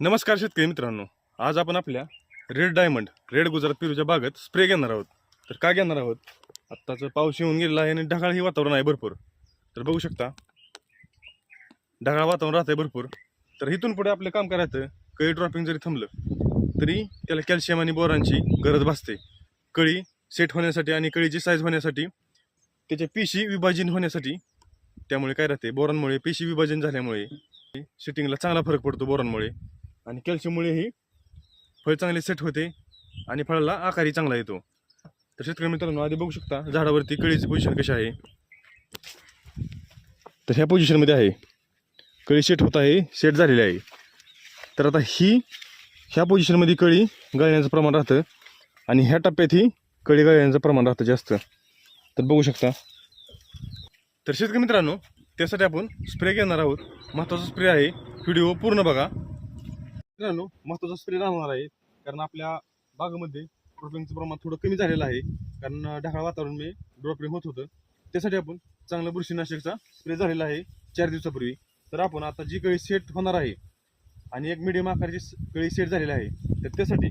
नमस्कार शेतकरी मित्रांनो. आज आपण आपल्या रेड डायमंड रेड गुजरात पेरूच्या बागेत स्प्रे घेणार आहोत. तर का घेणार आहोत? आत्ताचं पाऊस येऊन गेलेला आहे आणि ढगाळही वातावरण आहे भरपूर. तर बघू शकता ढगाळ वातावरण राहतंय भरपूर. तर इथून पुढे आपलं काम करायचं कळी ड्रॉपिंग जरी थांबलं तरी त्याला कॅल्शियम आणि बोरांची गरज भासते. कळी सेट होण्यासाठी आणि कळीची साईज होण्यासाठी त्याच्या पेशी विभाजन होण्यासाठी त्यामुळे काय राहते बोरांमुळे पेशी विभाजन झाल्यामुळे शेटिंगला चांगला फरक पडतो बोरांमुळे आणि कॅल्शियममुळेही फळ चांगले सेट होते आणि फळाला आकारही चांगला येतो. तर शेतकरी मित्रांनो आधी बघू शकता झाडावरती कळीची पोझिशन कशी आहे. तर ह्या पोझिशनमध्ये आहे. कळी सेट होत आहे सेट झालेली आहे. तर आता ही ह्या पोझिशनमध्ये कळी गळण्याचं प्रमाण राहतं आणि ह्या टप्प्यात ही कळी गळण्याचं प्रमाण राहतं जास्त. तर बघू शकता. तर शेतकरी मित्रांनो त्यासाठी आपण स्प्रे घेणार आहोत. महत्त्वाचा स्प्रे आहे. व्हिडिओ पूर्ण बघा. मित्रांनो महत्त्वाचा स्प्रे राहणार आहे. कारण आपल्या बागेमध्ये ड्रॉपिंगचं प्रमाण थोडं कमी झालेलं आहे. कारण ढगाळ वातावरण ड्रॉपिंग होत होतं. त्यासाठी आपण चांगला बुरशीनाशकचा स्प्रे झालेला आहे चार दिवसापूर्वी. तर आपण आता जी कळी सेट होणार आहे आणि एक मिडियम आकाराची कळी सेट झालेली आहे तर त्यासाठी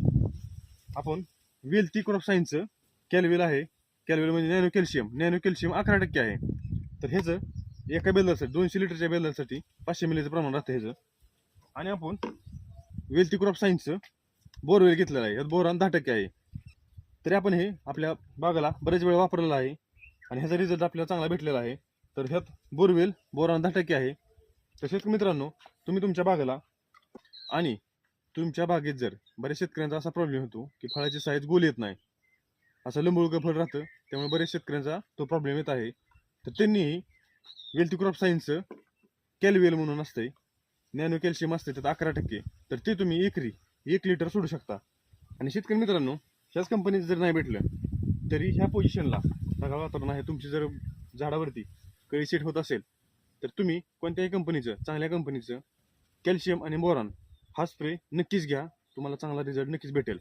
आपण वेलती क्रॉप सायन्सचं कॅलवेल आहे. कॅलवेल म्हणजे नॅनो कॅल्शियम. नॅनो कॅल्शियम अकरा टक्के आहे. तर ह्याचं एका बेलरसाठी दोनशे लिटरच्या बेलरसाठी पाचशे मिलीचं प्रमाण राहतं ह्याचं आणि आपण वेल्थी क्रॉप सायन्सचं बोरवेल घेतलेलं आहे. यात बोरान दहा टक्के आहे. तरी आपण हे आपल्या बागाला बरेच वेळ वापरलेलं आहे. आणि ह्याचा रिझल्ट आपल्याला चांगला भेटलेला आहे. तर ह्यात बोरवेल बोरान दहा टक्के आहे. तर शेतकरी मित्रांनो तुम्ही तुमच्या बागाला आणि तुमच्या बागेत जर बऱ्याच शेतकऱ्यांचा असा प्रॉब्लेम होतो की फळाची साईज गोल येत नाही असं लिंबुळकं फळ राहतं त्यामुळे बऱ्याच शेतकऱ्यांचा तो प्रॉब्लेम येत आहे. तर त्यांनीही वेल्थी क्रॉप सायन्सचं कॅलवेल म्हणून असतंय नॅनो कॅल्शियम असते त्यात अकरा टक्के. तर ते तुम्ही एकरी एक लिटर सोडू शकता. आणि शेतकरी मित्रांनो ह्याच कंपनीचं जर नाही भेटलं तरी ह्या पोझिशनला ढगाळ वातावरण आहे तुमची जर झाडावरती कळी सेट होत असेल तर तुम्ही कोणत्याही कंपनीचं चांगल्या कंपनीचं कॅल्शियम आणि बोरॉन हा स्प्रे नक्कीच घ्या तुम्हाला चांगला रिझल्ट नक्कीच भेटेल.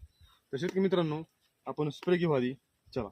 तर शेतकरी मित्रांनो आपण स्प्रे घेऊ आधी. चला.